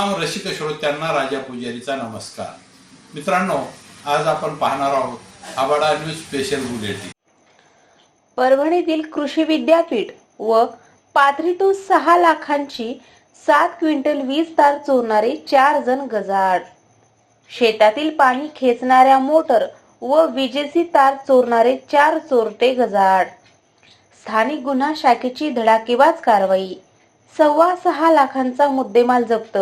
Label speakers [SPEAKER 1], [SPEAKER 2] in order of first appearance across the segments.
[SPEAKER 1] रसिक श्रोत्यांना राजा पुजारीचा नमस्कार. मित्रांनो आज आपण पाहणार आहोत आबाडा न्यूज स्पेशल बुलेटिन.
[SPEAKER 2] परभणीतील कृषी विद्यापीठ व पाथरीतून सहा लाखांची सात क्विंटल वीज तार चोरणारे चार जण गजाआड. शेतातील पाणी खेचणाऱ्या मोटर व विजेची तार चोरणारे चार चोरटे गजाआड. स्थानिक गुन्हा शाखेची धडाकेबाज कारवाई. सव्वा सहा लाखांचा मुद्देमाल जप्त.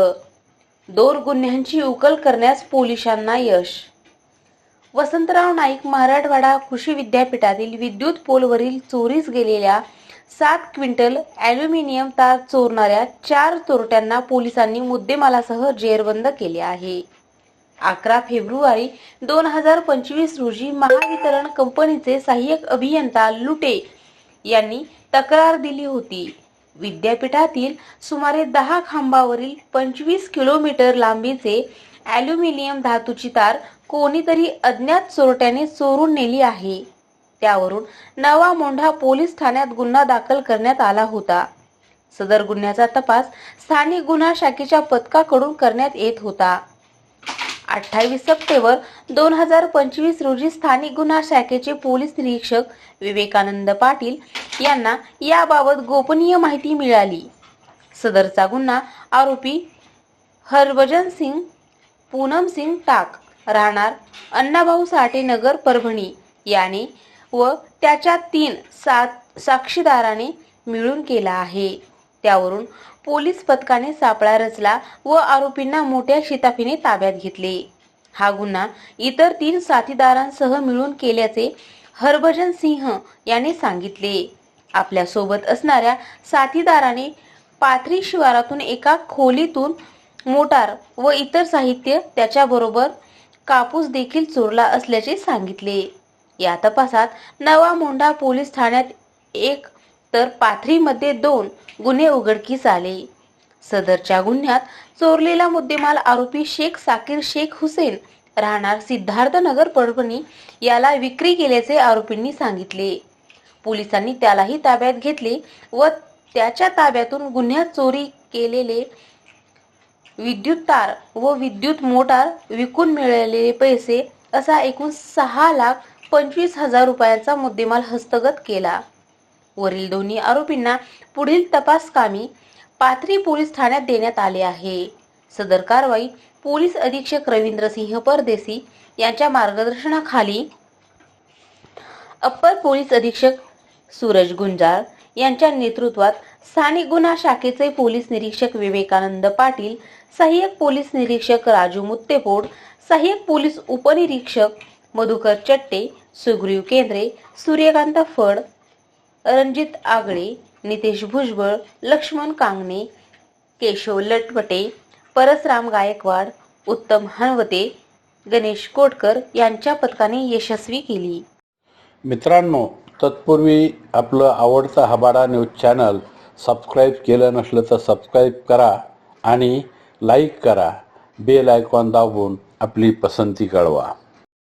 [SPEAKER 2] दोन गुन्ह्यांची उकल करण्यास पोलिसांना यश. वसंतराव नाईक मराठवाडा कृषी विद्यापीठातील विद्युत पोलवरील चोरीस गेलेल्या सात क्विंटल ॲल्युमिनियम तार चोरणाऱ्या चार चोरट्यांना पोलिसांनी मुद्देमालासह जेरबंद केले आहे. अकरा फेब्रुवारी दोन हजार पंचवीस रोजी महावितरण कंपनीचे सहाय्यक अभियंता लुटे यांनी तक्रार दिली होती. विद्यापीठातील सुमारे दहा खांबावरील पंचवीस किलोमीटर लांबीचे ॲल्युमिनियम धातूची तार कोणीतरी अज्ञात चोरट्याने चोरून नेली आहे. त्यावरून नवा मोंढा पोलीस ठाण्यात गुन्हा दाखल करण्यात आला होता. सदर गुन्ह्याचा तपास स्थानिक गुन्हा शाखेच्या पथकाकडून करण्यात येत होता. अठ्ठावीस सप्टेंबर दोन हजार पंचवीस रोजी स्थानिक गुन्हा शाखेचे पोलीस निरीक्षक विवेकानंद पाटील यांना याबाबत गोपनीय माहिती मिळाली. सदरचा गुन्हा आरोपी हरभजन सिंग पूनम सिंग टाक राहणार अण्णाभाऊ साठे नगर परभणी याने व त्याच्या तीन सात साक्षीदाराने मिळून केला आहे. त्यावरून पोलीस पथकाने सापळा रचला व आरोपींना मोठ्या शिताफीने ताब्यात घेतले. हा गुन्हा इतर तीन साथीदारांसह मिळून केल्याचे हरभजन सिंह याने सांगितले. आपल्यासोबत असणाऱ्या साथीदाराने पाथरी शिवारातून एका खोलीतून मोटार व इतर साहित्य त्याच्याबरोबर कापूस देखील चोरला असल्याचे सांगितले. या तपासात नवा मोंढा पोलीस ठाण्यात एक तर पाथरीमध्ये दोन गुन्हे उघडकीस आले. सदरच्या गुन्ह्यात चोरलेला मुद्देमाल आरोपी शेख साकीर शेख हुसेन राहणार सिद्धार्थनगर परभणी याला विक्री केल्याचे आरोपींनी सांगितले. पोलिसांनी त्यालाही ताब्यात घेतले व त्याच्या ताब्यातून गुन्ह्यात चोरी केलेले विद्युत तार व विद्युत मोटार विकून मिळालेले पैसे असा एकूण सहा लाख पंचवीस हजार रुपयांचा मुद्देमाल हस्तगत केला. वरील दोन्ही आरोपींना पुढील तपास कामी पाथरी पोलीस ठाण्यात देण्यात आले आहे. सदर कारवाई पोलीस अधीक्षक रवींद्रसिंह परदेसी यांच्या मार्गदर्शनाखाली अप्पर पोलीस अधीक्षक सूरज गुंजाळ यांच्या नेतृत्वात स्थानिक गुन्हा शाखेचे पोलीस निरीक्षक विवेकानंद पाटील सहाय्यक पोलीस निरीक्षक राजू मुत्तेपोड सहाय्यक पोलीस उपनिरीक्षक मधुकर चट्टे सुग्रीव केंद्रे सूर्यकांत फड रणजित आगळे नितेश भुजबळ लक्ष्मण कांगणे केशव लटवटे परसराम गायकवाड उत्तम हनवते गणेश कोटकर यांच्या पथकाने यशस्वी केली.
[SPEAKER 3] मित्रांनो तत्पूर्वी आपलं आवडतं हबाडा न्यूज चॅनल सबस्क्राईब केलं नसलं तर सबस्क्राईब करा आणि लाईक करा. बेल आयकॉन दाबून आपली पसंती कळवा.